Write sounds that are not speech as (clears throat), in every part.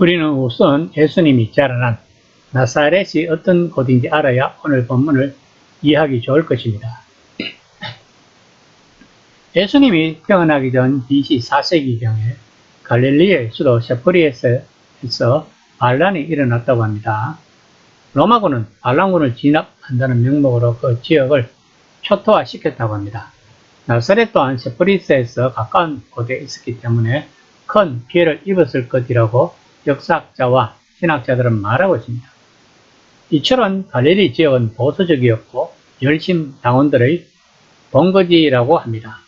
우리는 우선 예수님이 자라난 나사렛이 어떤 곳인지 알아야 오늘 본문을 이해하기 좋을 것입니다. (clears throat) 예수님이 태어나기 전 BC 4세기경에 갈릴리의 수도 세포리에서 반란이 일어났다고 합니다. 로마군은 반란군을 진압한다는 명목으로 그 지역을 초토화시켰다고 합니다. 나사렛 또한 세포리스에서 가까운 곳에 있었기 때문에 큰 피해를 입었을 것이라고 역사학자와 신학자들은 말하고 있습니다. 이처럼 갈릴리 지역은 보수적이었고 열심 당원들의 본거지라고 합니다.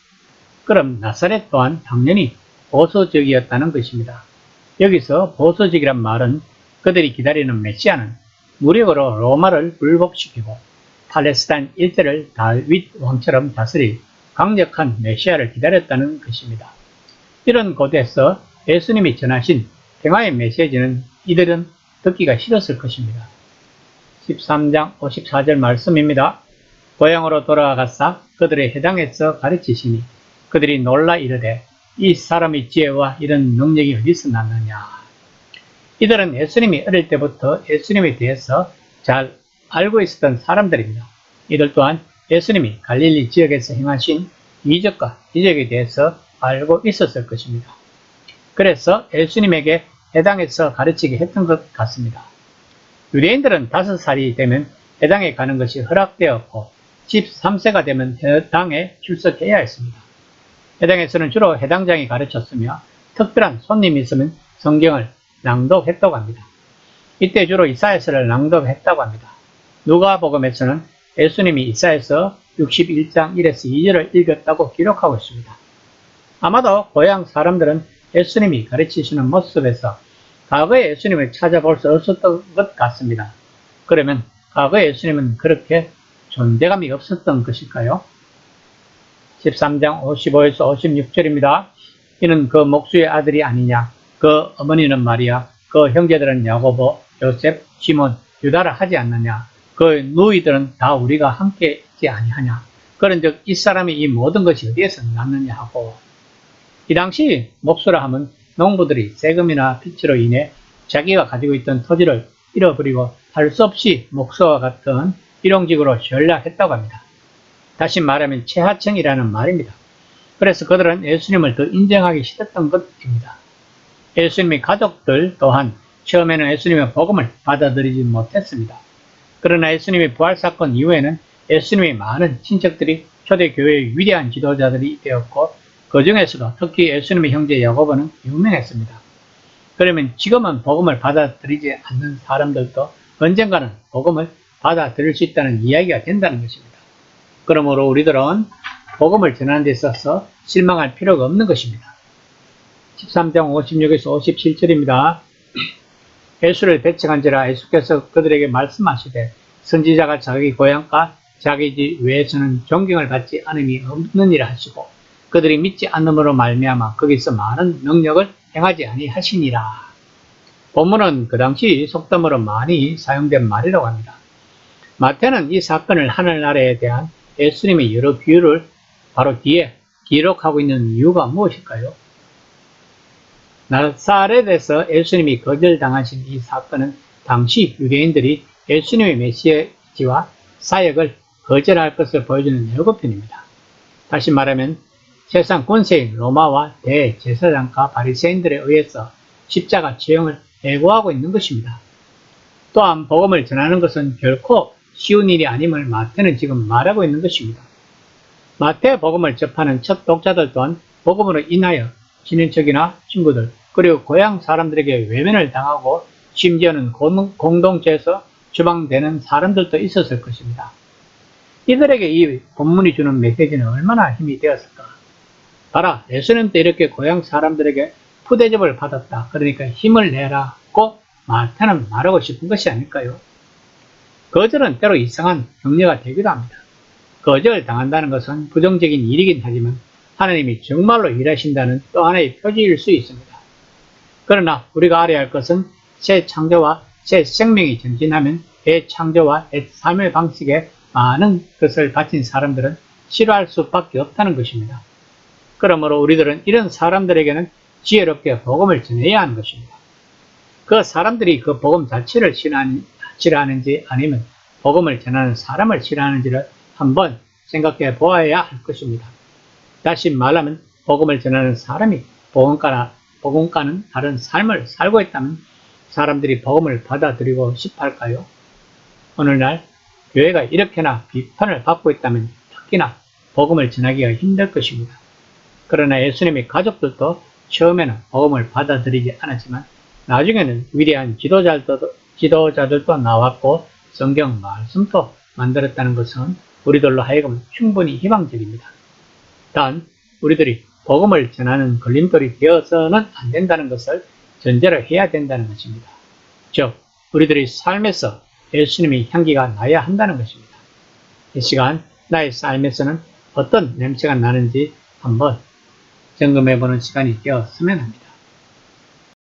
그럼 나사렛 또한 당연히 보수적이었다는 것입니다. 여기서 보수적이란 말은 그들이 기다리는 메시아는 무력으로 로마를 불복시키고 팔레스타인 일대를 다윗 왕처럼 다스릴 강력한 메시아를 기다렸다는 것입니다. 이런 곳에서 예수님이 전하신 평화의 메시지는 이들은 듣기가 싫었을 것입니다. 13장 54절 말씀입니다. 고향으로 돌아가사 그들의 해당에서 가르치시니 그들이 놀라 이르되 이 사람의 지혜와 이런 능력이 어디서 났느냐. 이들은 예수님이 어릴 때부터 예수님에 대해서 잘 알고 있었던 사람들입니다. 이들 또한 예수님이 갈릴리 지역에서 행하신 이적과 이적에 대해서 알고 있었을 것입니다. 그래서 예수님에게 해당에서 가르치게 했던 것 같습니다. 유대인들은 다섯 살이 되면 해당에 가는 것이 허락되었고 13세가 되면 해당에 출석해야 했습니다. 해당에서는 주로 해당장이 가르쳤으며 특별한 손님이 있으면 성경을 낭독했다고 합니다. 이때 주로 이사야서를 낭독했다고 합니다. 누가복음에서는 예수님이 이사야서 61장 1에서 2절을 읽었다고 기록하고 있습니다. 아마도 고향 사람들은 예수님이 가르치시는 모습에서 과거의 예수님을 찾아볼 수 없었던 것 같습니다. 그러면 과거의 예수님은 그렇게 존재감이 없었던 것일까요? 13장 55에서 56절입니다. 이는 그 목수의 아들이 아니냐? 그 어머니는 마리아, 그 형제들은 야고보, 요셉, 시몬, 유다라 하지 않느냐? 그 누이들은 다 우리가 함께 있지 아니하냐? 그런즉 이 사람이 이 모든 것이 어디에서 났느냐 하고 이 당시 목수라 하면 농부들이 세금이나 빚으로 인해 자기가 가지고 있던 토지를 잃어버리고 할 수 없이 목수와 같은 일용직으로 전락했다고 합니다. 다시 말하면 최하층이라는 말입니다. 그래서 그들은 예수님을 더 인정하기 싫었던 것입니다. 예수님의 가족들 또한 처음에는 예수님의 복음을 받아들이지 못했습니다. 그러나 예수님의 부활 사건 이후에는 예수님의 많은 친척들이 초대교회의 위대한 지도자들이 되었고 그 중에서도 특히 예수님의 형제 야고보는 유명했습니다. 그러면 지금은 복음을 받아들이지 않는 사람들도 언젠가는 복음을 받아들일 수 있다는 이야기가 된다는 것입니다. 그러므로 우리들은 복음을 전하는 데 있어서 실망할 필요가 없는 것입니다. 13장 56에서 57절입니다. 예수를 배척한지라 예수께서 그들에게 말씀하시되 선지자가 자기 고향과 자기 집 외에서는 존경을 받지 않음이 없느니라 하시고 그들이 믿지 않음으로 말미암아 거기서 많은 능력을 행하지 아니하시니라. 본문은 그 당시 속담으로 많이 사용된 말이라고 합니다. 마태는 이 사건을 하늘나라에 대한 예수님의 여러 비유를 바로 뒤에 기록하고 있는 이유가 무엇일까요? 나사렛에서 예수님이 거절당하신 이 사건은 당시 유대인들이 예수님의 메시지와 사역을 거절할 것을 보여주는 예고편입니다. 다시 말하면 세상 권세인 로마와 대제사장과 바리새인들에 의해서 십자가 처형을 애고하고 있는 것입니다. 또한 복음을 전하는 것은 결코 쉬운 일이 아님을 마태는 지금 말하고 있는 것입니다. 마태 복음을 접하는 첫 독자들 또한 복음으로 인하여 친인척이나 친구들 그리고 고향 사람들에게 외면을 당하고 심지어는 공동체에서 추방되는 사람들도 있었을 것입니다. 이들에게 이 본문이 주는 메시지는 얼마나 힘이 되었을까? 봐라, 예수님 때 이렇게 고향 사람들에게 푸대접을 받았다. 그러니까 힘을 내라고 마태는 말하고 싶은 것이 아닐까요? 거절은 때로 이상한 격려가 되기도 합니다. 거절 당한다는 것은 부정적인 일이긴 하지만 하나님이 정말로 일하신다는 또 하나의 표지일 수 있습니다. 그러나 우리가 알아야 할 것은 새 창조와 새 생명이 전진하면 대창조와 대사의 방식에 많은 것을 바친 사람들은 싫어할 수밖에 없다는 것입니다. 그러므로 우리들은 이런 사람들에게는 지혜롭게 복음을 전해야 하는 것입니다. 그 사람들이 그 복음 자체를 싫어하는, 싫어하는지 아니면 복음을 전하는 사람을 싫어하는지를 한번 생각해 보아야 할 것입니다. 다시 말하면 복음을 전하는 사람이 복음가나 복음가는 다른 삶을 살고 있다면 사람들이 복음을 받아들이고 싶할까요? 오늘날 교회가 이렇게나 비판을 받고 있다면 특히나 복음을 전하기가 힘들 것입니다. 그러나 예수님의 가족들도 처음에는 복음을 받아들이지 않았지만 나중에는 위대한 지도자들도, 지도자들도 나왔고 성경 말씀도 만들었다는 것은 우리들로 하여금 충분히 희망적입니다. 단 우리들이 복음을 전하는 걸림돌이 되어서는 안 된다는 것을 전제로 해야 된다는 것입니다. 즉 우리들의 삶에서 예수님의 향기가 나야 한다는 것입니다. 이 시간 나의 삶에서는 어떤 냄새가 나는지 한번 점검해보는 시간이 되었으면 합니다.